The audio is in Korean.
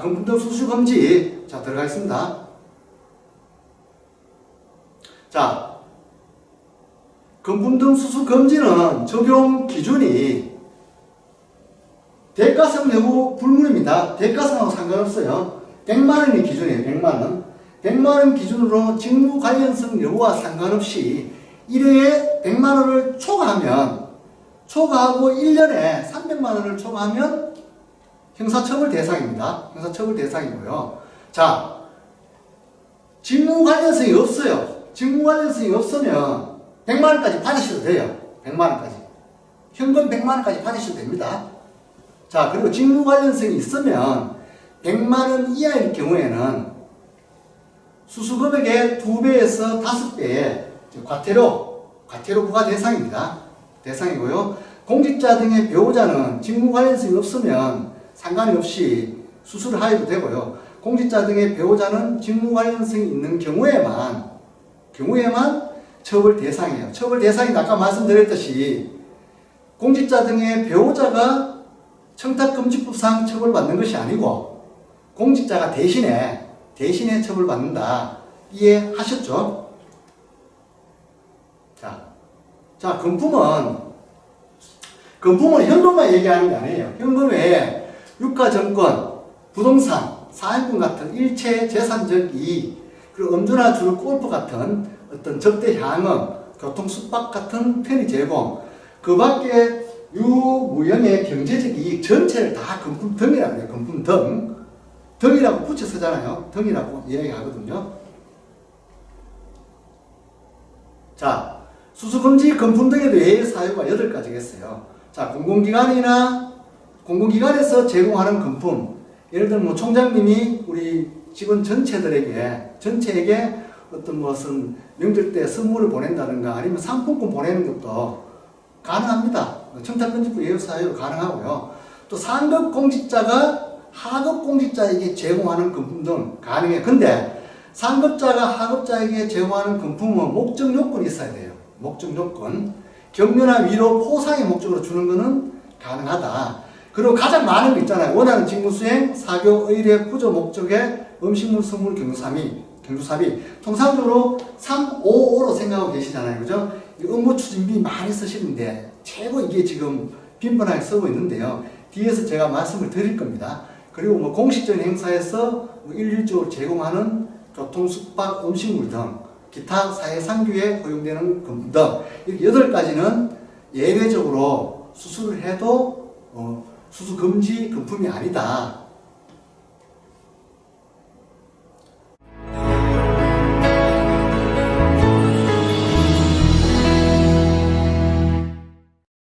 금품등 수수 금지. 자, 들어가겠습니다. 자, 금품등 수수 금지는 적용 기준이 대가성 여부 불문입니다. 대가성하고 상관없어요. 100만 원이 기준이에요. 100만 원. 100만 원 기준으로 직무 관련성 여부와 상관없이 1회에 100만 원을 초과하면 초과하고 1년에 300만 원을 초과하면 형사처벌 대상입니다. 형사처벌 대상이고요. 자, 직무 관련성이 없어요. 직무 관련성이 없으면 100만 원까지 받으셔도 돼요. 100만 원까지. 현금 100만 원까지 받으셔도 됩니다. 자, 그리고 직무 관련성이 있으면 100만 원 이하일 경우에는 수수금액의 2배에서 5배의 과태료, 과태료 부과 대상입니다. 대상이고요. 공직자 등의 배우자는 직무 관련성이 없으면 상관이 없이 수술을 하여도 되고요. 공직자 등의 배우자는 직무 관련성이 있는 경우에만, 경우에만 처벌 대상이에요. 처벌 대상이 아까 말씀드렸듯이 공직자 등의 배우자가 청탁금지법상 처벌받는 것이 아니고 공직자가 대신에 대신에 처벌받는다. 이해하셨죠? 자, 자 금품은 금품은 현금만 얘기하는 게 아니에요. 현금 외에 유가증권, 부동산, 사인분 같은 일체 재산적 이익, 그리고 음주나 줄 골프 같은 어떤 적대 향응, 교통 숙박 같은 편의 제공, 그 밖에 유무형의 경제적 이익 전체를 다 금품 등이라고 해요. 금품 등. 등이라고 붙여 쓰잖아요. 등이라고 이야기하거든요. 자, 수수금지 금품 등에 대해 사유가 8가지겠어요. 자, 공공기관이나 공공기관에서 제공하는 금품. 예를 들면 뭐 총장님이 우리 직원 전체들에게, 전체에게 어떤 무슨 명절 때 선물을 보낸다든가 아니면 상품권 보내는 것도 가능합니다. 청탁금지법 예외 사유 가능하고요. 또 상급 공직자가 하급 공직자에게 제공하는 금품 등 가능해요. 근데 상급자가 하급자에게 제공하는 금품은 목적 요건이 있어야 돼요. 목적 요건. 격려나 위로 포상의 목적으로 주는 것은 가능하다. 그리고 가장 많은 거 있잖아요. 원하는 직무 수행, 사교, 의뢰, 구조 목적의 음식물, 선물, 경사비, 경주사비. 통상적으로 3, 5, 5로 생각하고 계시잖아요. 그죠? 이 업무 추진비 많이 쓰시는데 최고 이게 지금 빈번하게 쓰고 있는데요. 뒤에서 제가 말씀을 드릴 겁니다. 그리고 뭐 공식적인 행사에서 뭐 일률적으로 제공하는 교통, 숙박, 음식물 등 기타 사회상규에 허용되는 금품 등 이렇게 가지는 예외적으로 수술을 해도 어, 수수 금지 금품이 아니다.